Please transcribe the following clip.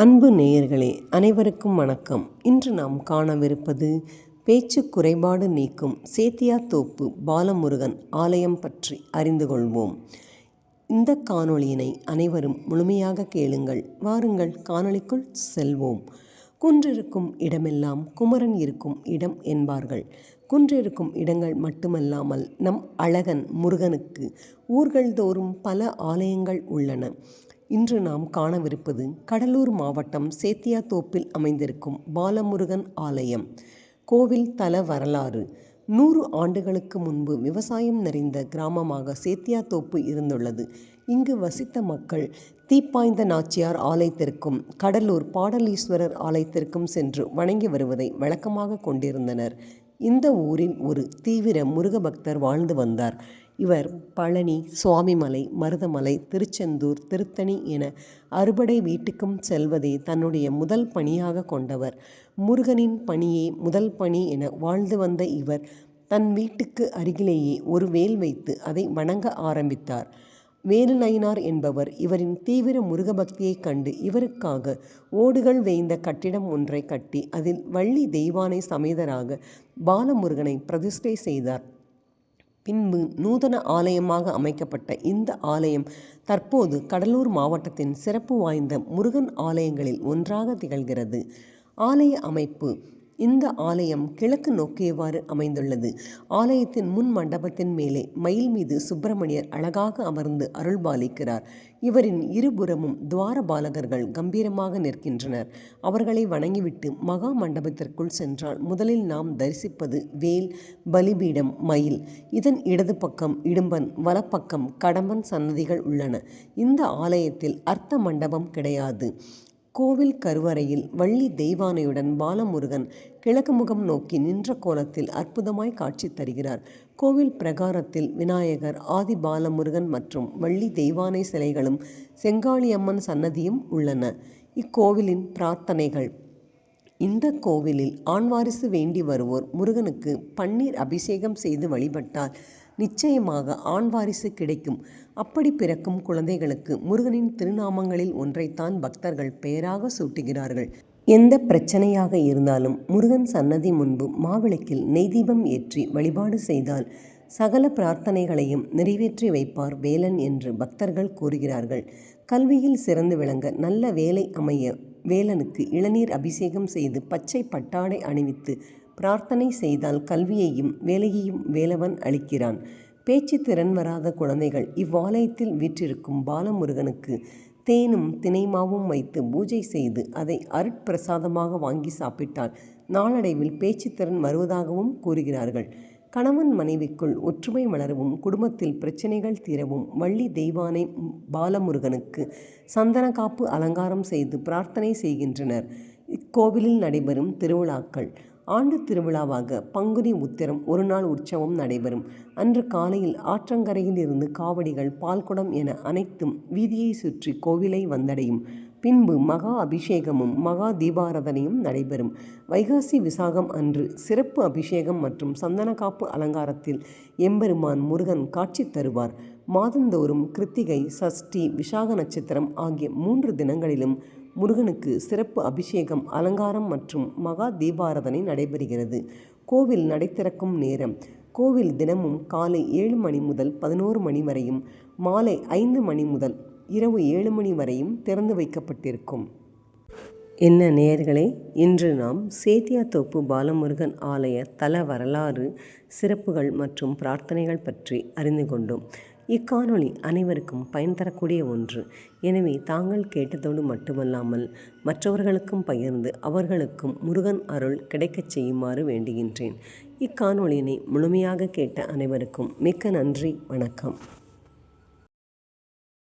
அன்பு நேயர்களே அனைவருக்கும் வணக்கம். இன்று நாம் காணவிருப்பது பேச்சு குறைபாடு நீக்கும் சேத்தியாத்தோப்பு பாலமுருகன் ஆலயம் பற்றி அறிந்து கொள்வோம். இந்த காணொளியினை அனைவரும் முழுமையாக கேளுங்கள். வாருங்கள் காணொளிக்குள் செல்வோம். குன்றிருக்கும் இடமெல்லாம் குமரன் இருக்கும் இடம் என்பார்கள். குன்றிருக்கும் இடங்கள் மட்டுமல்லாமல் நம் அழகன் முருகனுக்கு ஊர்கள் தோறும் பல ஆலயங்கள் உள்ளன. இன்று நாம் காணவிருப்பது கடலூர் மாவட்டம் சேத்தியாத்தோப்பில் அமைந்திருக்கும் பாலமுருகன் ஆலயம். கோவில் தல வரலாறு. நூறு ஆண்டுகளுக்கு முன்பு விவசாயம் நிறைந்த கிராமமாக சேத்தியாத்தோப்பு இருந்துள்ளது. இங்கு வசித்த மக்கள் தீப்பாய்ந்த நாச்சியார் ஆலயத்திற்கும் கடலூர் பாடலீஸ்வரர் ஆலயத்திற்கும் சென்று வணங்கி வருவதை வழக்கமாக கொண்டிருந்தனர். இந்த ஊரில் ஒரு தீவிர முருக பக்தர் வாழ்ந்து வந்தார். இவர் பழனி சுவாமிமலை மருதமலை திருச்செந்தூர் திருத்தணி என அறுபடை வீட்டுக்கும் செல்வதே தன்னுடைய முதல் பணியாக கொண்டவர். முருகனின் பணியே முதல் பணி என வாழ்ந்து வந்த இவர் தன் வீட்டுக்கு அருகிலேயே ஒரு வேல் வைத்து அதை வணங்க ஆரம்பித்தார். வேலு நயினார் என்பவர் இவரின் தீவிர முருகபக்தியைக் கண்டு இவருக்காக ஓடுகள் வேய்ந்த கட்டிடம் ஒன்றை கட்டி அதில் வள்ளி தெய்வானை சமேதராக பாலமுருகனை பிரதிஷ்டை செய்தார். பின்பு நூதன ஆலயமாக அமைக்கப்பட்ட இந்த ஆலயம் தற்போது கடலூர் மாவட்டத்தின் சிறப்பு வாய்ந்த முருகன் ஆலயங்களில் ஒன்றாக திகழ்கிறது. ஆலய அமைப்பு இந்த ஆலயம் கிழக்கு நோக்கியவாறு அமைந்துள்ளது? ஆலயத்தின் முன் மண்டபத்தின் மேலே மயில் மீது சுப்பிரமணியர் அழகாக அமர்ந்து அருள்பாலிக்கிறார். இவரின் இருபுறமும் துவார பாலகர்கள் கம்பீரமாக நிற்கின்றனர். அவர்களை வணங்கிவிட்டு மகா மண்டபத்திற்குள் சென்றால் முதலில் நாம் தரிசிப்பது வேல் பலிபீடம் மயில். இதன் இடது பக்கம் இடும்பன் வலப்பக்கம் கடம்பன் சன்னதிகள் உள்ளன. இந்த ஆலயத்தில் அர்த்த மண்டபம் கிடையாது. கோவில் கருவறையில் வள்ளி தெய்வானையுடன் பாலமுருகன் கிழக்கு முகம் நோக்கி நின்ற கோலத்தில் அற்புதமாய் காட்சி தருகிறார். கோவில் பிரகாரத்தில் விநாயகர் ஆதி பாலமுருகன் மற்றும் வள்ளி தெய்வானை சிலைகளும் செங்காளியம்மன் சன்னதியும் உள்ளன. இக்கோவிலின் பிரார்த்தனைகள் இந்த கோவிலில் ஆண்வாரிசு வேண்டி வருவோர் முருகனுக்கு பன்னீர் அபிஷேகம் செய்து வழிபட்டால் நிச்சயமாக ஆண் வாரிசு கிடைக்கும். அப்படி பிறக்கும் குழந்தைகளுக்கு முருகனின் திருநாமங்களில் ஒன்றைத்தான் பக்தர்கள் பெயராக சூட்டுகிறார்கள். எந்த பிரச்சனையாக இருந்தாலும் முருகன் சன்னதி முன்பு மாவிளக்கில் நெய் தீபம் ஏற்றி வழிபாடு செய்தால் சகல பிரார்த்தனைகளையும் நிறைவேற்றி வைப்பார் வேலன் என்று பக்தர்கள் கூறுகிறார்கள். கல்வியில் சிறந்து விளங்க நல்ல வேலை அமைய வேலனுக்கு இளநீர் அபிஷேகம் செய்து பச்சை பட்டாடை அணிவித்து பிரார்த்தனை செய்தால் கல்வியையும் வேலையையும் வேலவன் அளிக்கிறான். பேச்சு திறன் வராத குழந்தைகள் இவ்வாலயத்தில் வீற்றிருக்கும் பாலமுருகனுக்கு தேனும் தினைமாவும் வைத்து பூஜை செய்து அதை அருட்பிரசாதமாக வாங்கி சாப்பிட்டால் நாளடைவில் பேச்சுத்திறன் வருவதாகவும் கூறுகிறார்கள். கணவன் மனைவிக்குள் ஒற்றுமை வளரவும் குடும்பத்தில் பிரச்சனைகள் தீரவும் வள்ளி தெய்வானை பாலமுருகனுக்கு சந்தன காப்பு அலங்காரம் செய்து பிரார்த்தனை செய்கின்றனர். இக்கோவிலில் நடைபெறும் திருவிழாக்கள். ஆண்டு திருவிழாவாக பங்குனி உத்திரம் ஒரு நாள் உற்சவம் நடைபெறும். அன்று காலையில் ஆற்றங்கரையில் இருந்து காவடிகள் பால்குடம் என அனைத்தும் வீதியை சுற்றி கோவிலை வந்தடையும். பின்பு மகா அபிஷேகமும் மகா தீபாரதனையும் நடைபெறும். வைகாசி விசாகம் அன்று சிறப்பு அபிஷேகம் மற்றும் சந்தனக்காப்பு அலங்காரத்தில் எம்பெருமான் முருகன் காட்சி தருவார். மாதந்தோறும் கிருத்திகை சஷ்டி விசாக நட்சத்திரம் ஆகிய மூன்று தினங்களிலும் முருகனுக்கு சிறப்பு அபிஷேகம் அலங்காரம் மற்றும் மகா தீபாரதனை நடைபெறுகிறது. கோவில் நடை திறக்கும் நேரம். கோவில் தினமும் காலை ஏழு மணி முதல் பதினோரு மணி வரையும் மாலை ஐந்து மணி முதல் இரவு ஏழு மணி வரையும் திறந்து வைக்கப்பட்டிருக்கும். என்ன நேயர்களே இன்று நாம் சேத்தியாத்தோப்பு பாலமுருகன் ஆலய தல வரலாறு சிறப்புகள் மற்றும் பிரார்த்தனைகள் பற்றி அறிந்து கொண்டோம். இக்காணொளி அனைவருக்கும் பயன் தரக்கூடிய ஒன்று. எனவே தாங்கள் கேட்டதோடு மட்டுமல்லாமல் மற்றவர்களுக்கும் பகிர்ந்து அவர்களுக்கும் முருகன் அருள் கிடைக்கச் செய்யுமாறு வேண்டுகின்றேன். இக்காணொளியினை முழுமையாக கேட்ட அனைவருக்கும் மிக்க நன்றி வணக்கம்.